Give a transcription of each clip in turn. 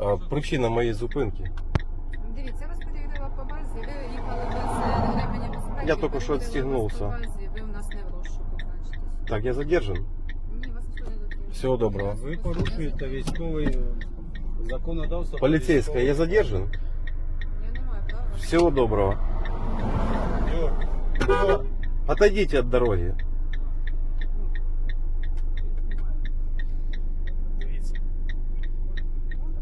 А, причина моєї зупинки. Дивіться, я вас перевірила по базі, ви їхали без е, ремені безпеки. Я тільки що відстігнувся. Ви у нас не в розшуку, значить. Так, я задержан. Ні, вас ніхто не затримує. Всього доброго. Ви порушуєте військовий е, законодавство. про Полицейская, я задержан. Я не маю права. Всего доброго. Отойдите от дороги.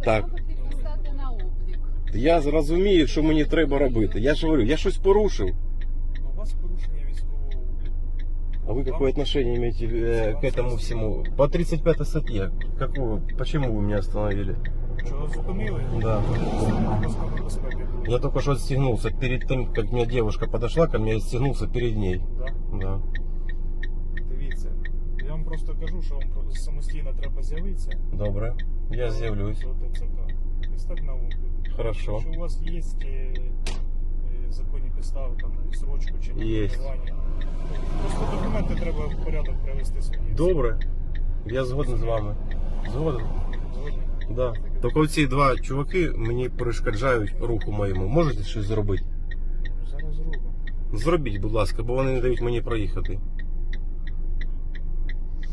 Так. Вам потрібно стати на облік. Я зрозумію, що мені треба робити. Я ж говорю, я щось порушив. Ну, У вас порушення військового обліку. А вы какое отношение имеете э, к этому всему? По 35 статье. Какую? Почему вы меня остановили? Чого зупинили? Да. Паскудна безпеки. Я только что отстегнулся перед тем, как меня девушка подошла ко мне, я отстегнулся перед ней. Да? Да. Просто кажу, що вам самостійно треба з'явитися. Добре. Я з'явлюсь. Стати на облік. Хорошо. Якщо у вас є е, е, законні підстави там, на відсрочку чи Єсть. просто документи треба в порядок привести свої. Добре. Я згоден з вами. Згоден. Згодні? Да. Тільки ці два чуваки мені перешкоджають руху моєму. Можете щось зробити? Зараз зробимо. Зробіть, будь ласка, бо вони не дають мені проїхати.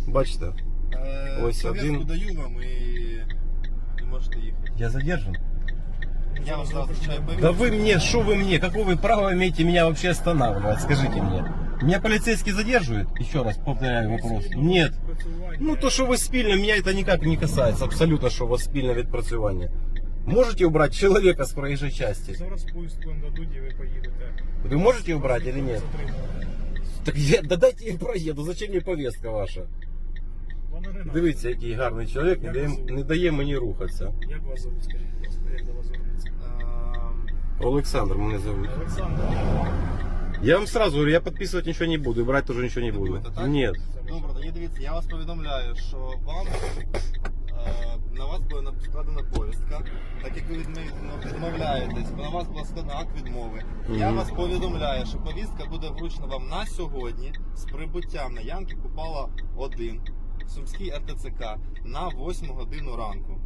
Бачите? Ось Ось один. один. даю вам і, і можете їхати. Я задержан. Я вас Зараз завтра зробимо. Да вы мне, что вы мне, какое вы право имеете меня вообще останавливать, скажите мне. Меня полицейский задерживает? Еще раз повторяю вопрос. Нет. Відпрацювання. Ну то, что вы спильно, меня это никак не касается, абсолютно, что у вас спильно відпрацювання. Можете убрать человека с проезжей части? Зараз поїзд вам дадуть і ви поїдете. Вы можете убрать или нет? Затримали. Так я, да дайте я проеду, зачем мне повестка ваша? Дивіться, який гарний чоловік, не дає, не дає мені рухатися. Як вас зовут, скажіть, будь ласка, як до вас? Ем, Олександр мене зовут. Олександр. Я вам сразу говорю, я подписывать ничего не буду, и брать тоже ничего не буду. так? Нет. Добре, тоді дивіться, я вас повідомляю, що вам е, на вас була складена повістка, так як ви відмов- відмовляєтесь, бо на вас була складена акт відмови. Я Мгм. вас повідомляю, що повістка буде вручена вам на сьогодні з прибуттям на Янки Купала 1 в Сумській РТЦК на 8 годину ранку.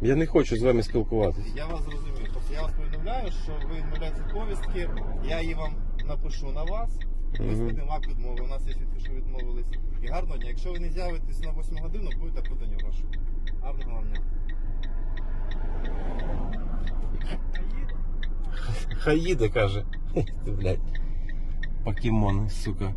Я не хочу з вами спілкуватися. Я вас зрозумів. Тобто я вас повідомляю, що ви відмовляєтеся від повістки, я її вам напишу на вас. Мгм. складемо відмови. У нас є свідки, що відмовились. І гарного дня. Якщо ви не з'явитесь на 8 годину, будете подані в розшук. Гарного вам дня. Хаїде каже. Ти, блядь. Покемон, сука.